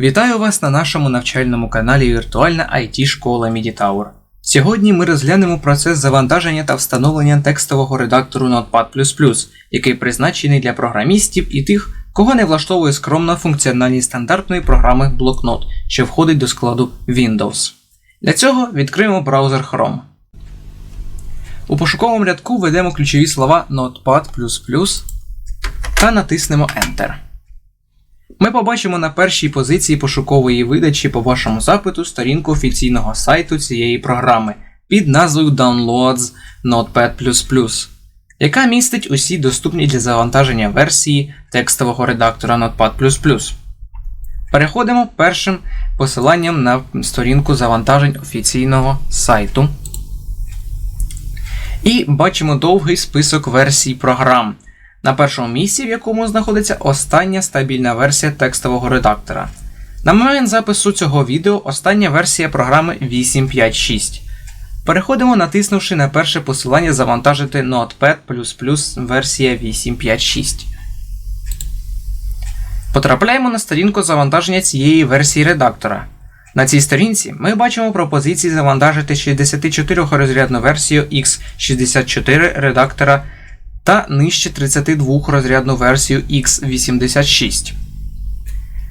Вітаю вас на нашому навчальному каналі Віртуальна IT школа Meditower. Сьогодні ми розглянемо процес завантаження та встановлення текстового редактору Notepad++, який призначений для програмістів і тих, кого не влаштовує скромна функціональність стандартної програми Blocknot, що входить до складу Windows. Для цього відкриємо браузер Chrome. У пошуковому рядку введемо ключові слова Notepad++ та натиснемо Enter. Ми побачимо на першій позиції пошукової видачі по вашому запиту сторінку офіційного сайту цієї програми під назвою Downloads Notepad++, яка містить усі доступні для завантаження версії текстового редактора Notepad++. Переходимо першим посиланням на сторінку завантажень офіційного сайту. І бачимо довгий список версій програм. На першому місці, в якому знаходиться остання стабільна версія текстового редактора. На момент запису цього відео остання версія програми 8.5.6. Переходимо, натиснувши на перше посилання завантажити Notepad версія 8.5.6. Потрапляємо на сторінку завантаження цієї версії редактора. На цій сторінці ми бачимо пропозиції завантажити 64 розрядну версію X64 редактора та нижче 32 розрядну версію X86.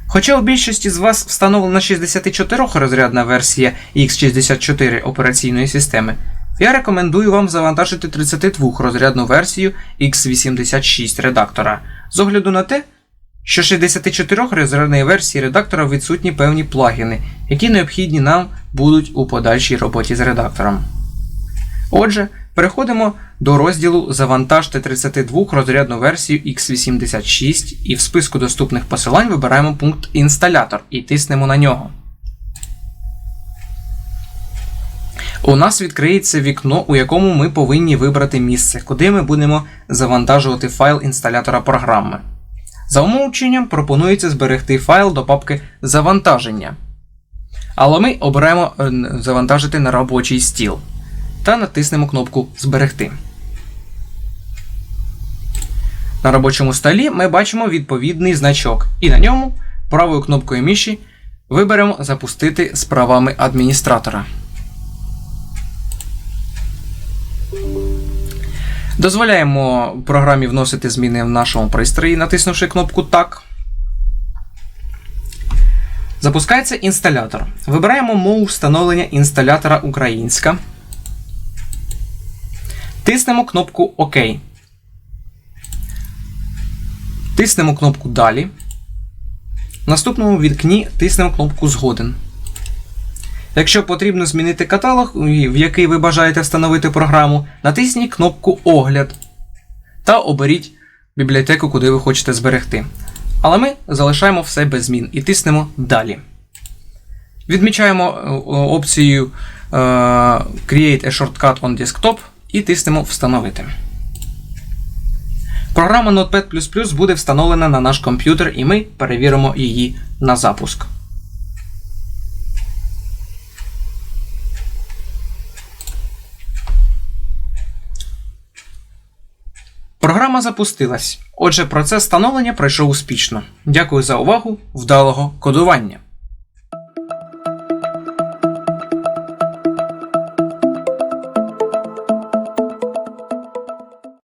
Хоча у більшості з вас встановлена 64 розрядна версія X64 операційної системи, я рекомендую вам завантажити 32 розрядну версію X86 редактора з огляду на те, що 64 розрядної версії редактора відсутні певні плагіни, які необхідні нам будуть у подальшій роботі з редактором. Отже, переходимо до розділу Завантажте 32 розрядну версію X86 і в списку доступних посилань вибираємо пункт Інсталятор і тиснемо на нього. У нас відкриється вікно, у якому ми повинні вибрати місце, куди ми будемо завантажувати файл інсталятора програми. За умовченням пропонується зберегти файл до папки Завантаження. Але ми обираємо е, завантажити на робочий стіл та натиснемо кнопку Зберегти. На робочому столі ми бачимо відповідний значок, і на ньому правою кнопкою миші виберемо Запустити з правами адміністратора. Дозволяємо програмі вносити зміни в нашому пристрої, натиснувши кнопку Так. Запускається інсталятор. Вибираємо мову встановлення інсталятора Українська. Тиснемо кнопку ОК. Тиснемо кнопку Далі. В наступному вікні тиснемо кнопку Згоден. Якщо потрібно змінити каталог, в який ви бажаєте встановити програму, натисніть кнопку Огляд та оберіть бібліотеку, куди ви хочете зберегти. Але ми залишаємо все без змін і тиснемо Далі. Відмічаємо опцію Create a Shortcut on Desktop і тиснемо Встановити. Програма Notepad буде встановлена на наш комп'ютер, і ми перевіримо її на запуск. Програма запустилась. Отже, процес встановлення пройшов успішно. Дякую за увагу, вдалого кодування.